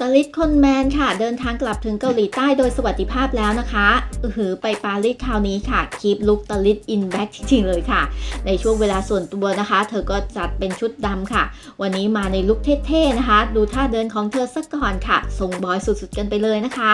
ตลิดคนแมนค่ะ เดินทางกลับถึงเกาหลีใต้โดยสวัสดิภาพแล้วนะคะอือหือไปปารีสคราวนี้ค่ะคีปลุกตลิดอินแบ็กจริงๆเลยค่ะ ในช่วงเวลาส่วนตัวนะคะ เธอก็จัดเป็นชุดดำค่ะ วันนี้มาในลุคเท่ๆนะคะ ดูท่าเดินของเธอสักก่อนค่ะทรงบอยสุดๆกันไปเลยนะคะ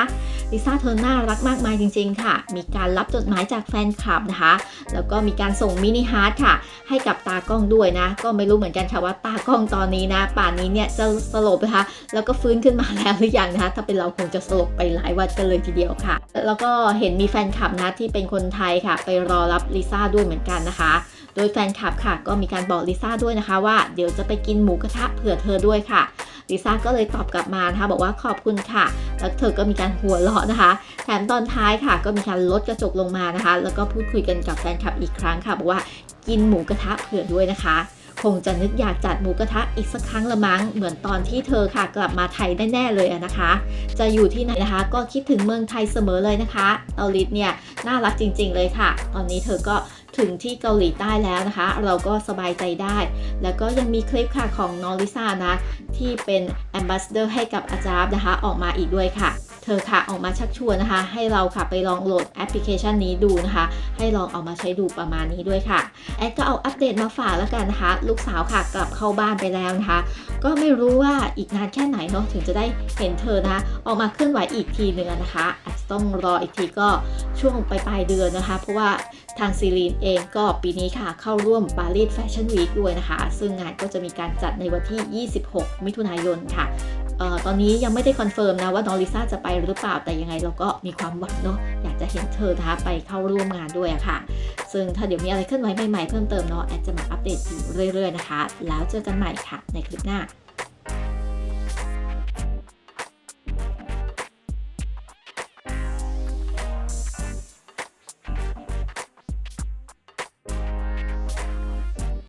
ลิซ่าเธอน่ารักมากมายจริง ๆ ค่ะ มีการรับจดหมายจากแฟนคลับนะคะ แล้วก็มีการส่งมินิฮาร์ดค่ะ ให้กับตากล้องด้วยนะ ก็ไม่รู้เหมือนกันค่ะว่าตากล้องตอนนี้นะ ป่านนี้เนี่ยจะสลบนะคะ แล้วก็ฟื้นขึ้นมาแล้วหรือยังนะคะ ถ้าเป็นเราคงจะสลบไปหลายวันกันเลยทีเดียวค่ะ แล้วก็เห็นมีแฟนคลับนะที่เป็นคนไทยค่ะ ไปรอรับลิซ่าด้วยเหมือนกันนะคะโดยแฟนคลับค่ะก็มีการบอกลิซ่าด้วยนะคะว่าเดี๋ยวจะไปกินหมูกระทะเผื่อเธอด้วยค่ะ ลิซ่าก็เลยตอบกลับมานะคะบอกว่าขอบคุณค่ะ แล้วเธอก็มีการหัวเราะนะคะ แถมตอนท้ายค่ะ ก็มีการลดกระจกลงมานะคะ แล้วก็พูดคุยกันกับแฟนคลับอีกครั้งค่ะบอกว่ากินหมูกระทะเผื่อด้วยนะคะ คงจะนึกอยากจัดหมูกระทะอีกสักครั้งละมั้งเหมือนตอนที่เธอค่ะกลับมาไทยแน่ๆเลยอะนะคะ จะอยู่ที่ไหนนะคะ ก็คิดถึงเมืองไทยเสมอเลยนะคะเตาลิดเนี่ยน่ารักจริง ๆ เลยค่ะ ตอนนี้เธอก็ถึงที่เกาหลีใต้แล้วนะคะ เราก็สบายใจได้ แล้วก็ยังมีคลิปค่ะของน้องลิซ่านะ ที่เป็นแอมบาสเดอร์ให้กับอาจารย์นะคะ ออกมาอีกด้วยค่ะ เธอค่ะออกมาชักชวนนะคะ ให้เราค่ะไปลองโหลดแอปพลิเคชันนี้ดูนะคะ ให้ลองเอามาใช้ดูประมาณนี้ด้วยค่ะแอดก็เอาอัปเดตมาฝากแล้วกันนะคะ ลูกสาวค่ะกลับเข้าบ้านไปแล้วนะคะ ก็ไม่รู้ว่าอีกนานแค่ไหนเนาะถึงจะได้เห็นเธอนะคะ ออกมาเคลื่อนไหวอีกทีหนึ่งนะคะอาจจะต้องรออีกทีก็ช่วงปลายเดือนนะคะ เพราะว่าทางซีรีนเองก็ปีนี้ค่ะเข้าร่วมปารีสแฟชั่นวีคด้วยนะคะ ซึ่งงานก็จะมีการจัดในวันที่ 26 มิถุนายนค่ะ ออตอนนี้ยังไม่ได้คอนเฟิร์มนะว่าน้องลิซ่าจะไปหรือเปล่าแต่ยังไงเราก็มีความหวังเนาะอยากจะเห็นเธอนะคะไปเข้าร่วมงานด้วยอะค่ะ ซึ่งถ้าเดี๋ยวมีอะไรเคลื่อนไหวใหม่ๆเพิ่มเติมเนาะแอดจะมาอัปเดตอยู่เรื่อยๆนะคะ แล้วเจอกันใหม่ค่ะในคลิปหน้า